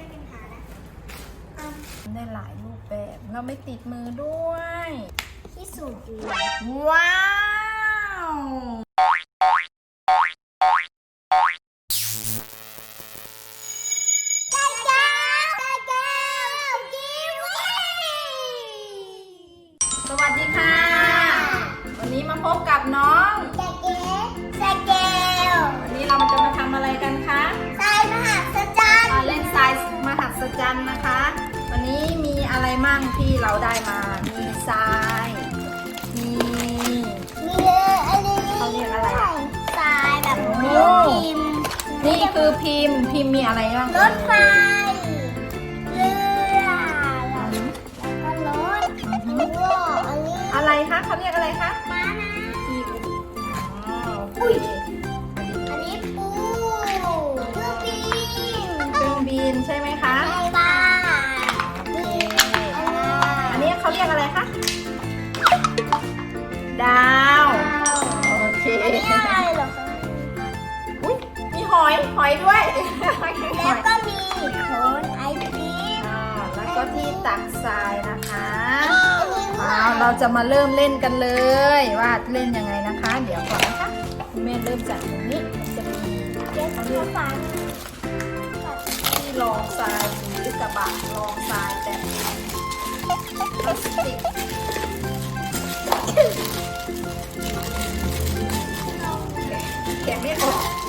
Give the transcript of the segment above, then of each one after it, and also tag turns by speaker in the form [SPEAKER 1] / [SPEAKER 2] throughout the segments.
[SPEAKER 1] ช่วยกันหานะเอา
[SPEAKER 2] ได้หลายรูปแบบ เราไม่ติดมือด้วย
[SPEAKER 1] ที่สูตรอยู่
[SPEAKER 2] ว้าว นะคะ วันนี้มีอะไรมั่งที่เราได้มา มีทราย มี
[SPEAKER 1] มีเลยอันนี้
[SPEAKER 2] เขาเรียกอะไร
[SPEAKER 1] ทรายแบบ
[SPEAKER 2] โอ้
[SPEAKER 1] ลูกพิมพ์
[SPEAKER 2] นี่คือพิมพ์พิมพ์มีอะไรบ้าง
[SPEAKER 1] รถไฟ อ
[SPEAKER 2] ยห
[SPEAKER 1] อ
[SPEAKER 2] ยด้วย
[SPEAKER 1] แล้วก็มีโคนไอติม
[SPEAKER 2] อ่าแล้วก็ที่ตักทรายนะคะ
[SPEAKER 1] อันนี้ด้ว
[SPEAKER 2] ว้าวยเราจะมาเริ่มเล่นกันเลย ว่าเล่นยังไงนะคะ เดี๋ยวก่อนนะคะคุณแม่เริ่มจากตรงนี้จะมี
[SPEAKER 1] เดี๋ยวเขาเรียกฟัง
[SPEAKER 2] ที่รองทรายหรือกระบะรองทรายแต่พลาสติกแกะไม่ออก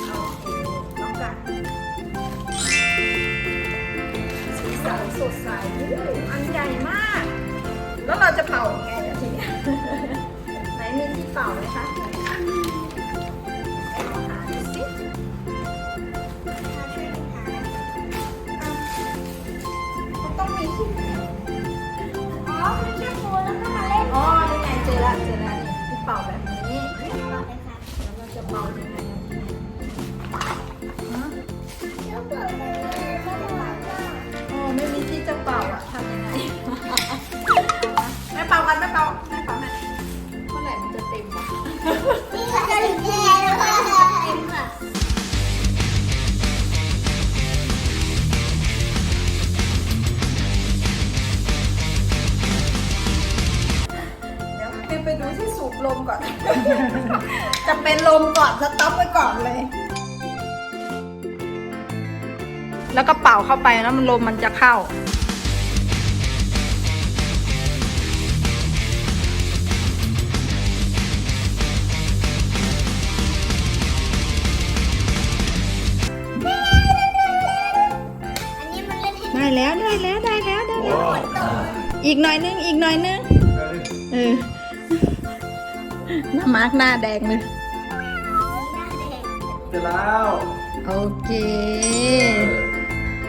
[SPEAKER 2] แล้วเราจะเป่ายังไงเดี๋ยทีนี้ไหนมีที่เป่าไหมคะไหนคะลองหาดูสิมันต้องมีที่
[SPEAKER 1] อ๋อคือแค่ปูแล้วก็มาเล่น
[SPEAKER 2] อ๋อนี่ไงเจอละเจอละนี่เป่าแบบ
[SPEAKER 1] ม
[SPEAKER 2] ก่อนสต็อปไว้ก่อนเลย แล้วก็เป่าเข้าไปแล้วมันลมมันจะเข้า
[SPEAKER 1] อันนี้มันเล่นให้
[SPEAKER 2] ได้แล้วได้แล้วได้แล้วได้แล้ว อีกหน่อยนึงอีกหน่อยนึง เออหน้ามาร์กหน้าแดงเลย
[SPEAKER 1] หน้าแดง
[SPEAKER 3] เสร็จแล้ว
[SPEAKER 2] โอเค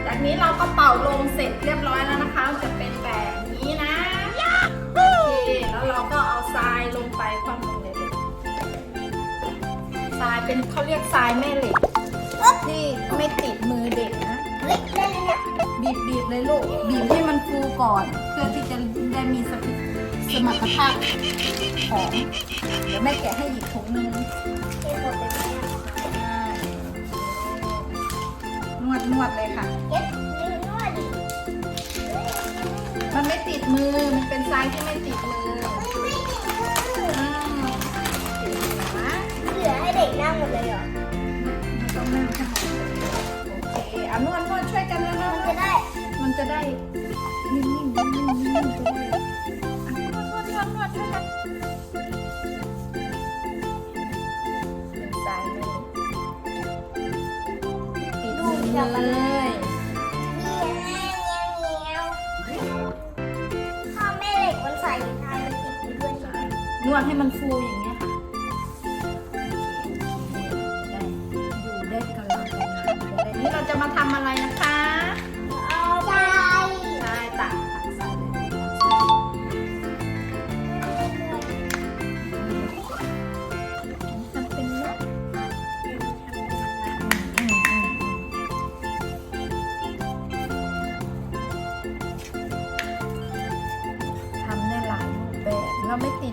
[SPEAKER 2] จากนี้เราก็เป่าลมเสร็จเรียบร้อยแล้วนะคะ จะเป็นแบบนี้นะโอเคแล้วเราก็เอาทรายลงไปความลงเลยลูกทรายเป็นเขาเรียกทรายแม่เหล็กที่ไม่ติดมือเด็กนะ
[SPEAKER 1] เฮ้ยเล่นเลยนะ
[SPEAKER 2] บีบบีบเลยลูกบีบให้มันฟูก่อน เพื่อที่จะได้มีสปิสมรรถภาพของเดี๋ยวแม่แกะให้อีกถุงนึง วดนวดเลยค่ะ
[SPEAKER 1] เก็บนิ้วนวดดิ
[SPEAKER 2] มันไม่ติดมือ มันเป็นทรายที่ไม่ติดมือ
[SPEAKER 1] ไม่ไม่ติดมือ
[SPEAKER 2] อ้าวติดนะ
[SPEAKER 1] เหลือให้เด็กนั่งหมดเลยเหรอ
[SPEAKER 2] ไม่ต้องนั่งค่ะโอเคอะนวดนวดช่วยกันนะนวด
[SPEAKER 1] มันจะได้
[SPEAKER 2] มันจะได้นิ่งๆนิ่งๆนิ่งๆไปเอะนวดนวดนวดนวดช่วยกัน เลย
[SPEAKER 1] มีแง่เงี้ยวเงี้ยวถ้าแม่เหล็กมันใส่ทายมันติดอยู่ด้วยใช่ไหม
[SPEAKER 2] นวดให้มันฟูอย่างเงี้ย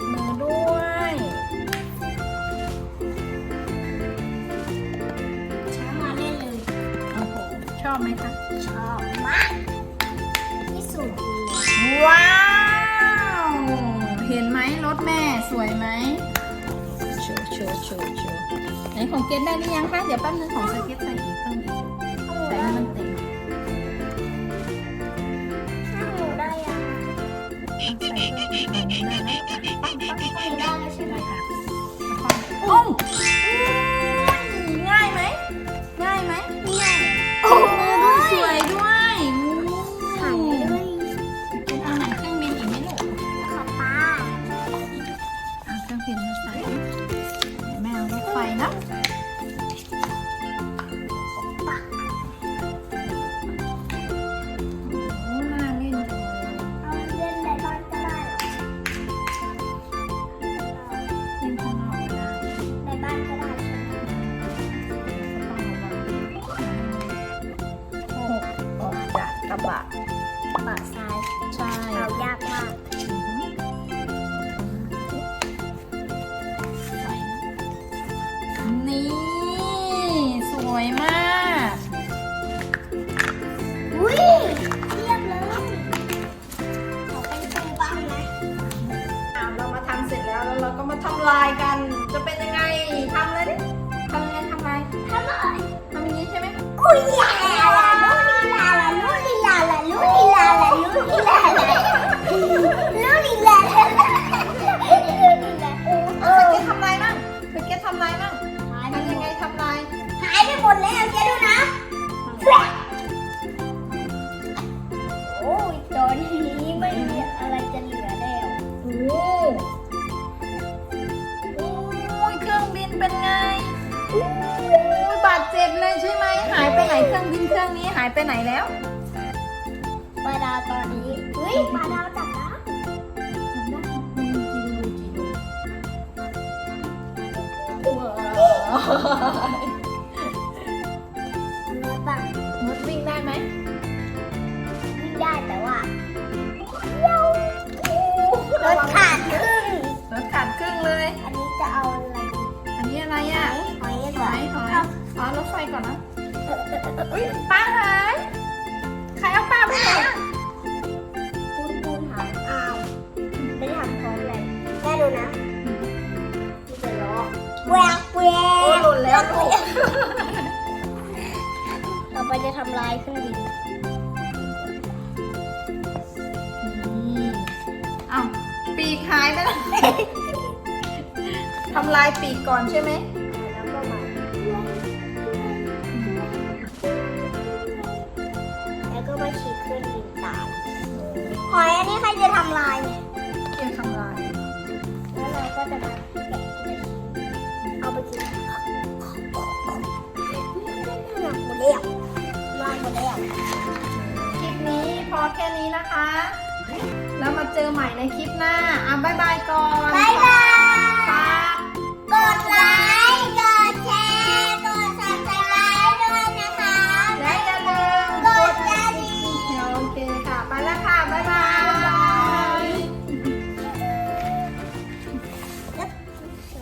[SPEAKER 2] เราไม่ติดมือด้วย
[SPEAKER 1] ช้ามาเล่นเลย
[SPEAKER 2] โอ้โห ชอบไหมคะ
[SPEAKER 1] ชอบมาก ที่สุดเลย
[SPEAKER 2] ว้าว เห็นไหมรถแม่สวยไหมโชว์โชว์โชว์โชว์ไหนของเกดได้หรือยังคะ เดี๋ยวแป๊บนึงของสเก็ตใส่อีกเครื่องอีกใส่ให้มันเต็ม
[SPEAKER 1] ถ้าหนูได้ยัง
[SPEAKER 2] เอาใส่เครื่องอีกหน่อยนึงได้ไหม
[SPEAKER 1] Oh! ไป
[SPEAKER 2] ไหนแล้ว
[SPEAKER 1] ปลา
[SPEAKER 2] ดา
[SPEAKER 1] วตอนนี้เฮ้ยปลาดาวจับนะ
[SPEAKER 2] มันมีกี่รูกี่รูว้าว
[SPEAKER 1] รถบัง
[SPEAKER 2] มดวิ่งได้ไหม
[SPEAKER 1] วิ่งได้แต่ว่าเย้ารถขาดครึ่ง
[SPEAKER 2] รถขาดครึ่งเลย
[SPEAKER 1] อันนี้จะเอาอะไรดี
[SPEAKER 2] อันนี้อะไรอะ
[SPEAKER 1] หอย
[SPEAKER 2] ห
[SPEAKER 1] ก่อ
[SPEAKER 2] อนยหอย
[SPEAKER 1] เอา
[SPEAKER 2] อ๋อรถไฟก่อนนะอุ้ยป้
[SPEAKER 1] ทำลายเครื่องบิน
[SPEAKER 2] นี่อ้าวปีกหายไปแล้ว ทำลายปีกก่อนใช่ไหม
[SPEAKER 1] แล้วก็มาแล้วก็มาฉีดเครื่องบินตามหอยอันนี้ใครจะทำลายเนี่ย
[SPEAKER 2] เกี่ยวทำลาย
[SPEAKER 1] แล้วเราก็จะมา ลายหมดแล้ว
[SPEAKER 2] คลิปนี้พอแค่นี้นะคะ แล้วมาเจอใหม่ในคลิปหน้า อะบ๊ายบายก่อน
[SPEAKER 1] บ๊ายบาย